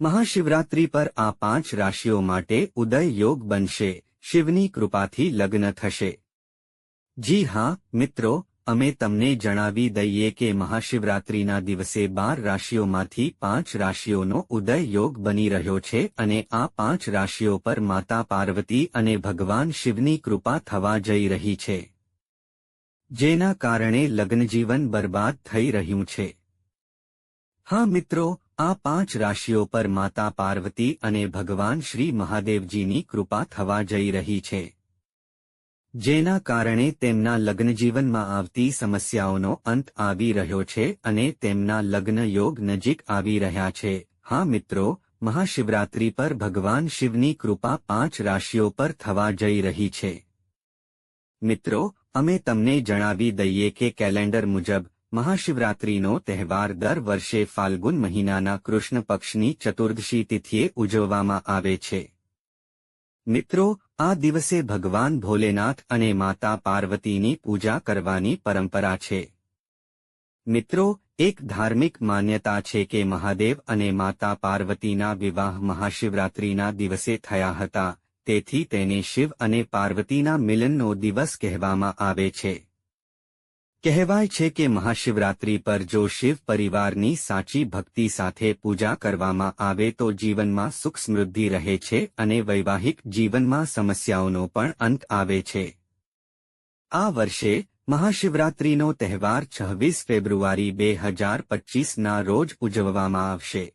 મહાશિવરાત્રી પર આ પાંચ રાશિઓ માટે ઉદય યોગ બનશે, શિવની કૃપાથી લગ્ન થશે. જી હા, મિત્રો, અમે તમને જણાવી દઈએ કે મહાશિવરાત્રીના દિવસે બાર રાશિઓમાંથી પાંચ રાશિઓનો ઉદય યોગ બની રહ્યો છે અને આ પાંચ રાશિઓ પર માતા પાર્વતી અને ભગવાન શિવની કૃપા થવા જઈ રહી છે. જેના કારણે લગ્નજીવન બરબાદ થઈ રહ્યું છે. હા, મિત્રો આ પાંચ રાશિઓ પર માતા પાર્વતી અને ભગવાન શ્રી મહાદેવજીની કૃપા થવા જઈ રહી છે. જેના કારણે તેમના લગ્નજીવનમાં આવતી સમસ્યાઓનો અંત આવી રહ્યો છે અને તેમના લગ્ન યોગ નજીક આવી રહ્યા છે. હા મિત્રો, મહાશિવરાત્રી પર ભગવાન શિવની કૃપા પાંચ રાશિઓ પર થવા જઈ રહી છે. મિત્રો, અમે તમને જણાવી દઈએ કે કેલેન્ડર મુજબ મહાશિવરાત્રીનો તહેવાર દર વર્ષે ફાલ્ગુન મહિનાના કૃષ્ણ પક્ષની ચતુર્દશી તિથિએ ઉજવવામાં આવે છે. મિત્રો, આ દિવસે ભગવાન ભોલેનાથ અને માતા પાર્વતીની પૂજા કરવાની પરંપરા છે. મિત્રો, એક ધાર્મિક માન્યતા છે કે મહાદેવ અને માતા પાર્વતીના વિવાહ મહાશિવરાત્રિના દિવસે થયા હતા, તેથી તેને શિવ અને પાર્વતીના મિલનનો દિવસ કહેવામાં આવે છે. કહેવાય છે કે મહાશિવરાત્રી પર જો શિવ પરિવારની સાચી ભક્તિ સાથે પૂજા કરવામાં આવે તો જીવનમાં સુખ સમૃદ્ધિ રહે છે અને વૈવાહિક જીવનમાં સમસ્યાઓનો પણ અંત આવે છે. આ વર્ષે મહાશિવરાત્રીનો તહેવાર છવ્વીસ ફેબ્રુઆરી બે હજાર પચીસના રોજ ઉજવવામાં આવશે.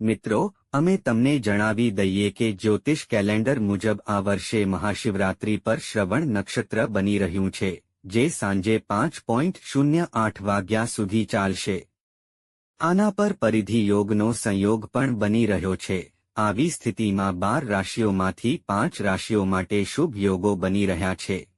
મિત્રો, અમે તમને જણાવી દઈએ કે જ્યોતિષ કેલેન્ડર મુજબ આ વર્ષે મહાશિવરાત્રી પર શ્રવણ નક્ષત્ર બની રહ્યું છે. જે સાંજે પાંચ પોઈન્ટ શૂન્ય આઠ વાગ્યા સુધી ચાલશે. આના પર પરિધિ યોગનો સંયોગ પણ બની રહ્યો છે. આવી સ્થિતિમાં બાર રાશિઓમાંથી પાંચ રાશિઓ માટે શુભ યોગો બની રહ્યા છે.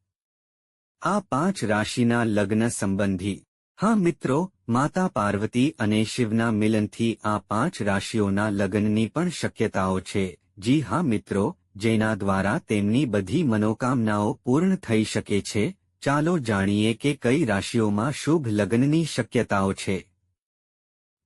આ પાંચ રાશિના લગ્ન સંબંધી. હા મિત્રો, માતા પાર્વતી અને શિવના મિલનથી આ પાંચ રાશિઓના લગ્નની પણ શક્યતાઓ છે. જી હા મિત્રો, જેના દ્વારા તેમની બધી મનોકામનાઓ પૂર્ણ થઈ શકે છે ચાલો જાણીએ કે કઈ રાશિઓમાં શુભ લગ્નની શક્યતાઓ છે.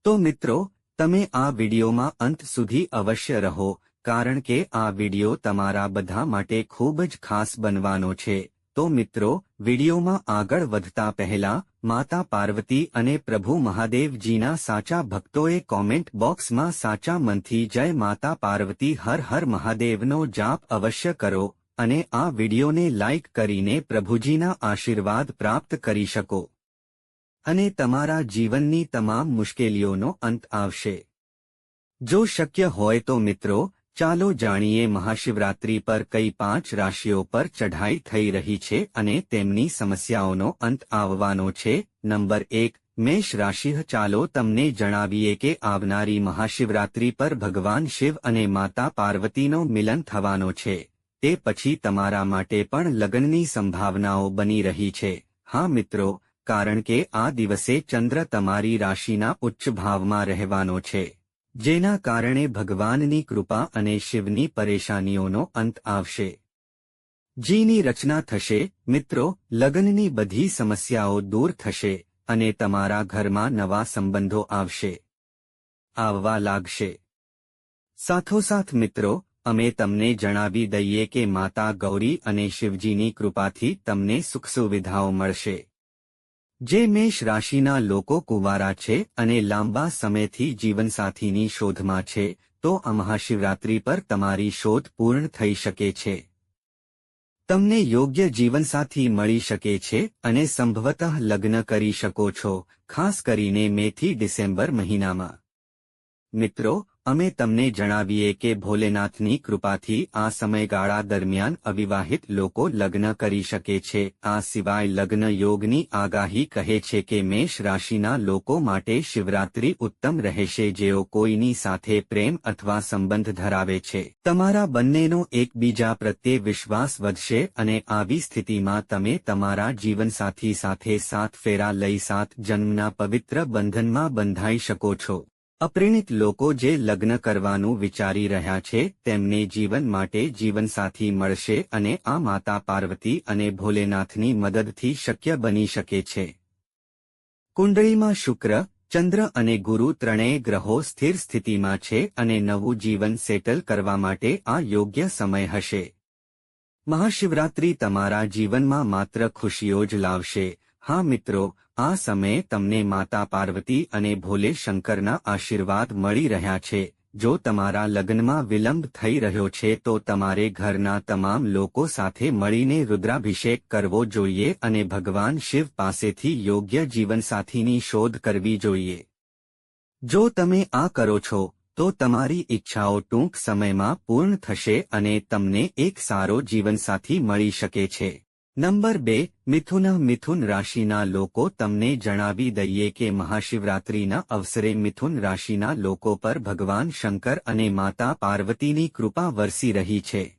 તો મિત્રો, તમે આ વિડિયોમાં અંત સુધી અવશ્ય રહો, કારણ કે આ વિડિયો તમારા બધા માટે ખૂબ જ ખાસ બનવાનો છે. તો મિત્રો, વિડિયોમાં આગળ વધતા પહેલા, માતા પાર્વતી અને પ્રભુ મહાદેવજીના સાચા ભક્તોએ કોમેન્ટ બોક્સમાં સાચા મનથી જય માતા પાર્વતી હર હર મહાદેવનો જાપ અવશ્ય કરો. અને આ વિડિયોને લાઇક કરીને પ્રભુજીના આશીર્વાદ પ્રાપ્ત કરી શકો. અને તમારા જીવનની તમામ મુશ્કેલીઓનો અંત આવશે. જો શક્ય હોય તો મિત્રો, ચાલો જાણીએ મહાશિવરાત્રી પર કઈ પાંચ રાશિઓ પર ચઢાઈ થઈ રહી છે અને તેમની સમસ્યાઓનો અંત આવવાનો છે. નંબર એક, મેષ રાશિ, ચાલો તમને જણાવીએ કે આવનારી મહાશિવરાત્રી પર ભગવાન શિવ અને માતા પાર્વતીનો મિલન થવાનો છે. તે પછી તમારા માટે પણ લગ્નની સંભાવનાઓ બની રહી છે. હા મિત્રો, કારણ કે આ દિવસે ચંદ્ર તમારી રાશિના ઉચ્ચ ભાવમાં રહેવાનો છે, જેના કારણે ભગવાનની કૃપા અને શિવની પરેશાનીઓનો અંત આવશે. જીની રચના થશે, મિત્રો, લગ્નની બધી સમસ્યાઓ દૂર થશે અને તમારા ઘરમાં નવા સંબંધો આવશે. આવવા લાગશે. સાથોસાથ મિત્રો અમે તમને જણાવી દઈએ કે માતા ગૌરી અને શિવજીની કૃપાથી તમને સુખ સુવિધાઓ મળશે. જે મેષ રાશિના લોકો કુંવારા છે અને લાંબા સમયથી જીવનસાથીની શોધમાં છે, તો આ મહાશિવરાત્રી પર તમારી શોધ પૂર્ણ થઈ શકે છે. તમને યોગ્ય જીવનસાથી મળી શકે છે અને સંભવતઃ લગ્ન કરી શકો છો, ખાસ કરીને મેથી ડિસેમ્બર મહિનામાં. મિત્રો અમે તમને જણાવીએ કે ભોલેનાથની કૃપાથી આ સમયગાળા દરમિયાન અવિવાહિત લોકો લગ્ન કરી શકે છે. આ સિવાય લગ્ન યોગની આગાહી કહે છે કે મેષ રાશિના લોકો માટે શિવરાત્રી ઉત્તમ રહેશે જેઓ કોઈની સાથે પ્રેમ અથવા સંબંધ ધરાવે છે. તમારા બંનેનો એકબીજા પ્રત્યે વિશ્વાસ વધશે અને આવી સ્થિતિમાં તમે તમારા જીવનસાથી સાથે સાત ફેરા લઈ સાત જન્મના પવિત્ર બંધનમાં બંધાઈ શકો છો. અપ્રેણિત લોકો જે લગ્ન કરવાનું વિચારી રહ્યા છે, તેમને જીવન માટે જીવનસાથી મળશે અને આ માતા પાર્વતી અને ભોલેનાથની મદદથી શક્ય બની શકે છે. કુંડળીમાં શુક્ર, ચંદ્ર અને ગુરુ ત્રણેય ગ્રહો સ્થિર સ્થિતિમાં છે અને નવું જીવન સેટલ કરવા માટે આ યોગ્ય સમય હશે. મહાશિવરાત્રી તમારા જીવનમાં માત્ર ખુશીઓ જ લાવશે હા મિત્રો, આ સમયે તમને માતા પાર્વતી અને ભોલે શંકરના આશીર્વાદ મળી રહ્યા છે. જો તમારા લગ્નમાં વિલંબ થઈ રહ્યો છે તો તમારે ઘરના તમામ લોકો સાથે મળીને રુદ્રાભિષેક કરવો જોઈએ અને ભગવાન શિવ પાસેથી યોગ્ય જીવનસાથીની શોધ કરવી જોઈએ. જો તમે આ કરો છો, તો તમારી ઈચ્છાઓ ટૂંક સમયમાં પૂર્ણ થશે અને તમને એક સારો જીવનસાથી મળી શકે છે. નંબર બે, મિથુન મિથુન રાશિના લોકો તમને જણાવી દઈએ કે મહાશિવરાત્રિના અવસરે મિથુન રાશિના લોકો પર ભગવાન શંકર અને માતા પાર્વતીની કૃપા વરસી રહી છે.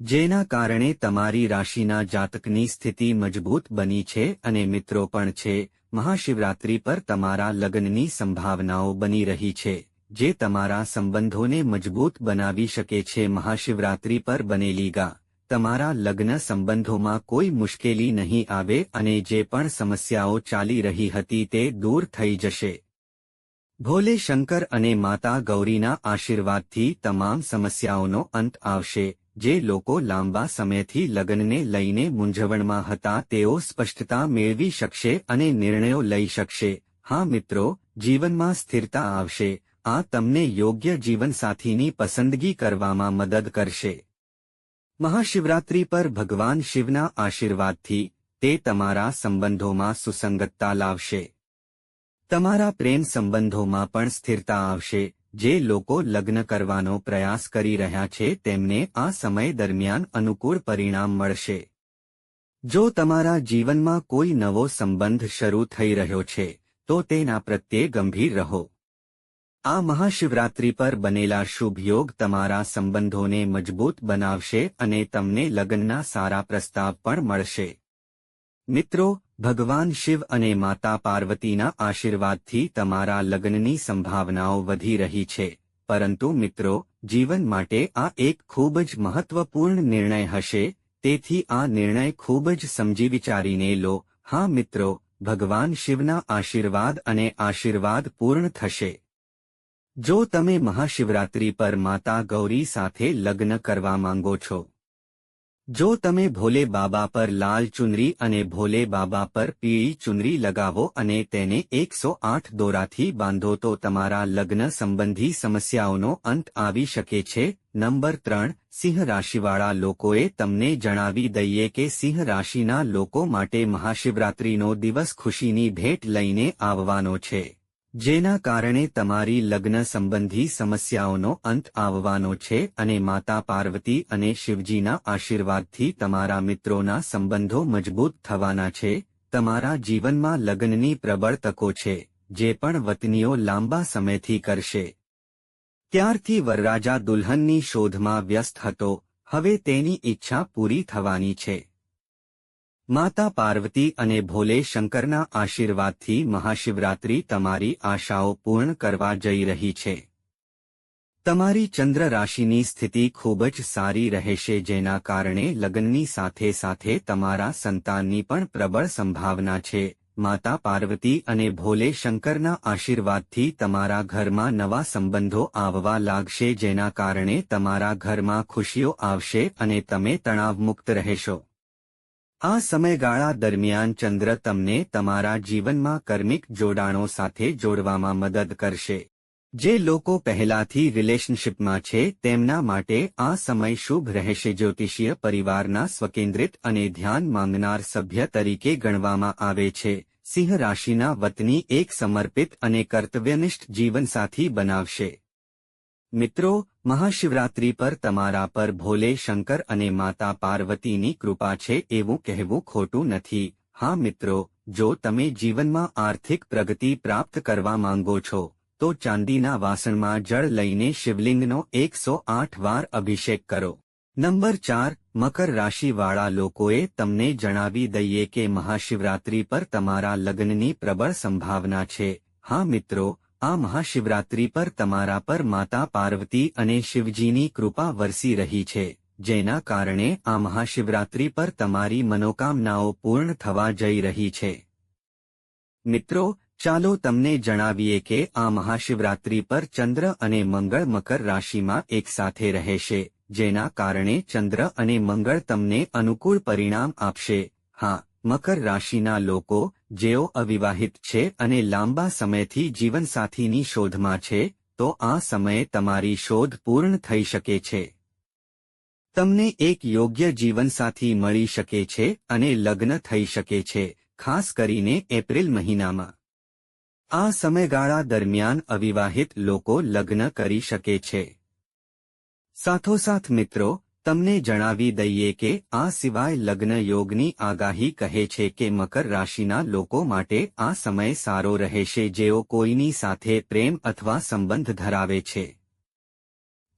જેના કારણે તમારી રાશિના જાતકની સ્થિતિ મજબૂત બની છે અને મિત્રો પણ છે. મહાશિવરાત્રિ પર તમારા લગ્નની સંભાવનાઓ બની રહી છે, જે તમારા સંબંધોને મજબૂત બનાવી શકે છે. મહાશિવરાત્રિ પર બનેલી ગા તમારા લગ્ન સંબંધોમાં કોઈ મુશ્કેલી નહીં આવે અને જે પણ સમસ્યાઓ ચાલી રહી હતી તે દૂર થઈ જશે. ભોલે શંકર અને માતા ગૌરીના આશીર્વાદથી તમામ સમસ્યાઓનો અંત આવશે, જે લોકો લાંબા સમયથી લગ્નને લઈને મૂંઝવણમાં હતા તેઓ સ્પષ્ટતા મેળવી શકશે અને નિર્ણયો લઈ શકશે. હા મિત્રો, જીવનમાં સ્થિરતા આવશે, આ તમને યોગ્ય જીવનસાથીની પસંદગી કરવામાં મદદ કરશે. મહાશિવરાત્રિ પર ભગવાન શિવના આશીર્વાદથી તે તમારા સંબંધોમાં સુસંગતતા લાવશે. તમારા પ્રેમ સંબંધોમાં પણ સ્થિરતા આવશે. જે લોકો લગ્ન કરવાનો પ્રયાસ કરી રહ્યા છે, તેમને આ સમય દરમિયાન અનુકૂળ પરિણામ મળશે. જો તમારા જીવનમાં કોઈ નવો સંબંધ શરૂ થઈ રહ્યો છે, તો તેના પ્રત્યે ગંભીર રહો. આ મહાશિવરાત્રિ પર બનેલા શુભ યોગ તમારા સંબંધોને મજબૂત બનાવશે અને તમને લગ્નના સારા પ્રસ્તાવ પણ મળશે. મિત્રો, ભગવાન શિવ અને માતા પાર્વતીના આશીર્વાદથી તમારા લગ્નની સંભાવનાઓ વધી રહી છે. પરંતુ મિત્રો, જીવન માટે આ એક ખૂબ જ મહત્વપૂર્ણ નિર્ણય હશે, તેથી આ નિર્ણય ખૂબ જ સમજી વિચારીને લો. હા મિત્રો, ભગવાન શિવના આશીર્વાદ અને આશીર્વાદ પૂર્ણ થશે. જો તમે મહાશિવરાત્રિ પર માતા ગૌરી સાથે લગ્ન કરવા માંગો છો, જો તમે ભોલે બાબા પર લાલ ચુનરી અને ભોલે બાબા પર પીળી ચુનરી લગાવો અને તેને એકસો આઠ દોરાથી બાંધો, તો તમારા લગ્ન સંબંધી સમસ્યાઓનો અંત આવી શકે છે. નંબર ત્રણ, સિંહ રાશિવાળા લોકોએ તમને જણાવી દઈએ કે સિંહ રાશિના લોકો માટે મહાશિવરાત્રિનો દિવસ ખુશીની ભેટ લઈને આવવાનો છે. જેના કારણે તમારી લગ્ન સંબંધી સમસ્યાઓનો અંત આવવાનો છે અને માતા પાર્વતી અને શિવજીના આશીર્વાદથી તમારા મિત્રોના સંબંધો મજબૂત થવાના છે. તમારા જીવનમાં લગ્નની પ્રબળ તકો છે, જે પણ વતનીઓ લાંબા સમયથી કરશે. ત્યારથી વરરાજા દુલ્હનની શોધમાં વ્યસ્ત હતો. હવે તેની ઈચ્છા પૂરી થવાની છે. માતા પાર્વતી અને ભોલે શંકરના આશીર્વાદથી મહાશિવરાત્રિ તમારી આશાઓ પૂર્ણ કરવા જઈ રહી છે. તમારી ચંદ્ર રાશિની સ્થિતિ ખૂબ જ સારી રહેશે જેના કારણે લગ્નની સાથે સાથે તમારા સંતાનની પણ પ્રબળ સંભાવના છે. માતા પાર્વતી અને ભોલે શંકરના આશીર્વાદથી તમારા ઘરમાં નવા સંબંધો આવવા લાગશે જેના કારણે તમારા ઘરમાં ખુશીઓ આવશે અને તમે તણાવમુક્ત રહેશો. આ સમયગાળા દરમિયાન ચંદ્ર તમને તમારા જીવનમાં કર્મિક જોડાણો સાથે જોડવામાં મદદ કરશે. જે લોકો પહેલાથી રિલેશનશીપમાં છે, તેમના માટે આ સમય શુભ રહેશે. જ્યોતિષીય પરિવારના સ્વકેન્દ્રિત અને ધ્યાન માંગનાર સભ્ય તરીકે ગણવામાં આવે છે. સિંહ રાશિના વતની એક સમર્પિત અને કર્તવ્યનિષ્ઠ જીવનસાથી બનાવશે. મિત્રો, મહાશિવરાત્રિ પર તમારા પર ભોલે શંકર અને માતા પાર્વતીની કૃપા છે એવું કહેવું ખોટું નથી. હા મિત્રો, જો તમે જીવનમાં આર્થિક પ્રગતિ પ્રાપ્ત કરવા માંગો છો, તો ચાંદીના વાસણમાં જળ લઈને શિવલિંગનો એકસો આઠ વાર અભિષેક કરો. નંબર ચાર, મકર રાશિવાળા લોકોએ તમને જણાવી દઈએ કે મહાશિવરાત્રિ પર તમારા લગ્નની પ્રબળ સંભાવના છે. હા મિત્રો આ મહાશિવરાત્રિ પર તમારા પર માતા પાર્વતી અને શિવજીની કૃપા વરસી રહી છે, જેના કારણે આ મહાશિવરાત્રિ પર તમારી મનોકામનાઓ પૂર્ણ થવા જઈ રહી છે. મિત્રો, ચાલો તમને જણાવીએ કે આ મહાશિવરાત્રી પર ચંદ્ર અને મંગળ મકર રાશિમાં એકસાથે રહેશે, જેના કારણે ચંદ્ર અને મંગળ તમને અનુકૂળ પરિણામ આપશે. હા મકર રાશિના લોકો, જેઓ અવિવાહિત છે અને લાંબા સમયથી જીવનસાથીની શોધમાં છે, તો આ સમયે તમારી શોધ પૂર્ણ થઈ શકે છે. તમને એક યોગ્ય જીવનસાથી મળી શકે છે અને લગ્ન થઈ શકે છે, ખાસ કરીને એપ્રિલ મહિનામાં. આ સમયગાળા દરમિયાન અવિવાહિત લોકો લગ્ન કરી શકે છે. સાથોસાથ મિત્રો તમને જણાવી દઈએ કે આ સિવાય લગ્ન યોગની આગાહી કહે છે કે મકર રાશિના લોકો માટે આ સમય સારો રહેશે જેઓ કોઈની સાથે પ્રેમ અથવા સંબંધ ધરાવે છે.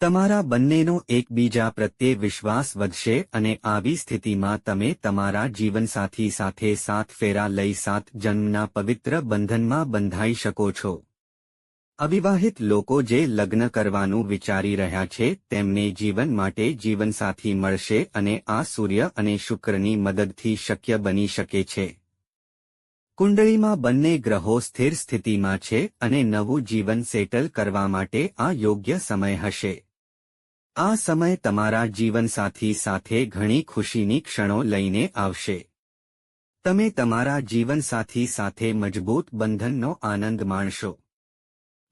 તમારા બંનેનો એકબીજા પ્રત્યે વિશ્વાસ વધશે અને આવી સ્થિતિમાં તમે તમારા જીવનસાથી સાથે સાત ફેરા લઈ સાત જન્મના પવિત્ર બંધનમાં બંધાઈ શકો છો. અવિવાહિત લોકો જે લગ્ન કરવાનું વિચારી રહ્યા છે, તેમને જીવન માટે જીવનસાથી મળશે અને આ સૂર્ય અને શુક્રની મદદથી શક્ય બની શકે છે. કુંડળીમાં બંને ગ્રહો સ્થિર સ્થિતિમાં છે અને નવું જીવન સેટલ કરવા માટે આ યોગ્ય સમય હશે. આ સમય તમારા જીવનસાથી સાથે ઘણી ખુશીની ક્ષણો લઈને આવશે. તમે તમારા જીવનસાથી સાથે મજબૂત બંધનનો આનંદ માણશો.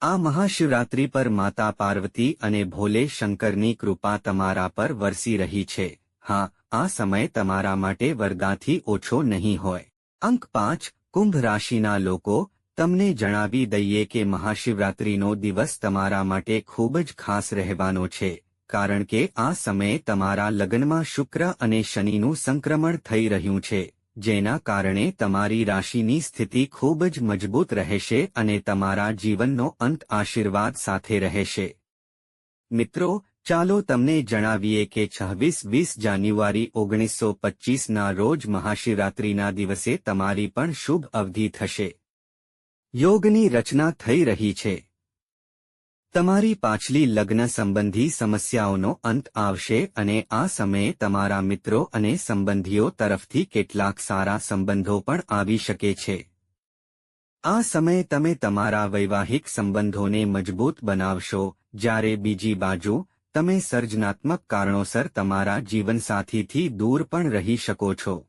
આ મહાશિવરાત્રી પર માતા પાર્વતી અને ભોલે શંકરની કૃપા તમારા પર વરસી રહી છે. હા, આ સમય તમારા માટે વરદાથી ઓછો નહીં હોય. અંક પાંચ, કુંભ રાશિના લોકો, તમને જણાવી દઈએ કે મહાશિવરાત્રીનો દિવસ તમારા માટે ખૂબ જ ખાસ રહેવાનો છે, કારણ કે આ સમયે તમારા લગ્નમાં શુક્ર અને શનિનું સંક્રમણ થઈ રહ્યું છે. જેના કારણે તમારી રાશિની સ્થિતિ ખૂબ જ મજબૂત રહેશે અને તમારા જીવનનો અંત આશીર્વાદ સાથે રહેશે. મિત્રો, ચાલો તમને જણાવીએ કે છવ્વીસ વીસ જાન્યુઆરી ઓગણીસો પચ્ચીસના રોજ મહાશિવરાત્રિના દિવસે તમારી પણ શુભ અવધિ થશે. યોગની રચના થઈ રહી છે. તમારી પાછલી લગ્ન સંબંધી સમસ્યાઓનો અંત આવશે અને આ સમયે તમારા મિત્રો અને સંબંધીઓ તરફથી કેટલાક સારા સંબંધો પણ આવી શકે છે. આ સમયે તમે તમારા વૈવાહિક સંબંધોને મજબૂત બનાવશો. જ્યારે બીજી બાજુ, તમે સર્જનાત્મક કારણોસર તમારા જીવનસાથીથી દૂર પણ રહી શકો છો.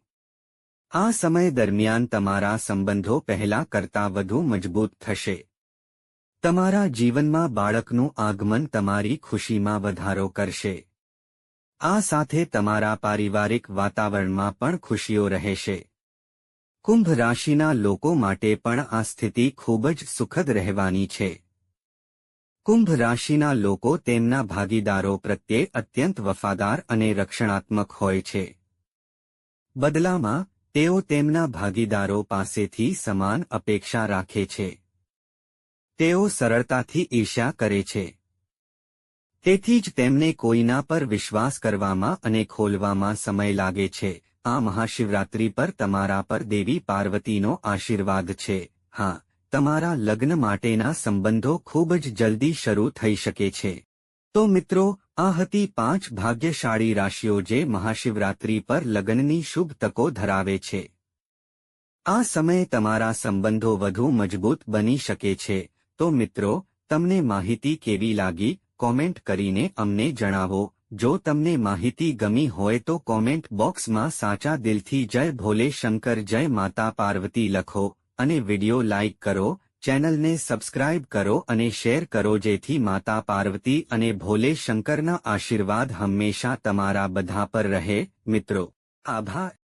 આ સમય દરમિયાન તમારા સંબંધો પહેલા કરતાં વધુ મજબૂત થશે. તમારા જીવનમાં બાળકનું આગમન તમારી ખુશીમાં વધારો કરશે. આ સાથે તમારા પારિવારિક વાતાવરણમાં પણ ખુશીઓ રહેશે. કુંભ રાશિના લોકો માટે પણ આ સ્થિતિ ખૂબ જ સુખદ રહેવાની છે. કુંભ રાશિના લોકો તેમના ભાગીદારો પ્રત્યે અત્યંત વફાદાર અને રક્ષણાત્મક હોય છે. બદલામાં, તેઓ તેમના ભાગીદારો પાસેથી સમાન અપેક્ષા રાખે છે. તેઓ સરળતાથી ઈર્ષ્યા કરે છે. તેથી જ તેમને કોઈના પર વિશ્વાસ કરવામાં અને ખોલવામાં સમય લાગે છે. આ મહાશિવરાત્રી પર તમારા પર દેવી પાર્વતીનો આશીર્વાદ છે. હા, તમારા લગ્ન માટેના સંબંધો ખૂબ જ જલ્દી શરૂ થઈ શકે છે. તો મિત્રો, આ હતી પાંચ ભાગ્યશાળી રાશિઓ જે મહાશિવરાત્રી પર લગ્નની શુભ તકો ધરાવે છે. આ સમયે તમારા સંબંધો વધુ મજબૂત બની શકે છે. તો મિત્રો, તમને માહિતી કેવી લાગી? કોમેન્ટ કરીને અમને જણાવો. જો તમને માહિતી ગમી હોય તો કોમેન્ટ બોક્સમાં સાચા દિલથી જય ભોલે શંકર, જય માતા પાર્વતી લખો અને વિડિયો લાઇક કરો, ચેનલને સબસ્ક્રાઇબ કરો અને શેર કરો જેથી માતા પાર્વતી અને ભોલે શંકરના આશીર્વાદ હંમેશા તમારા બધા પર રહે. મિત્રો, આભાર.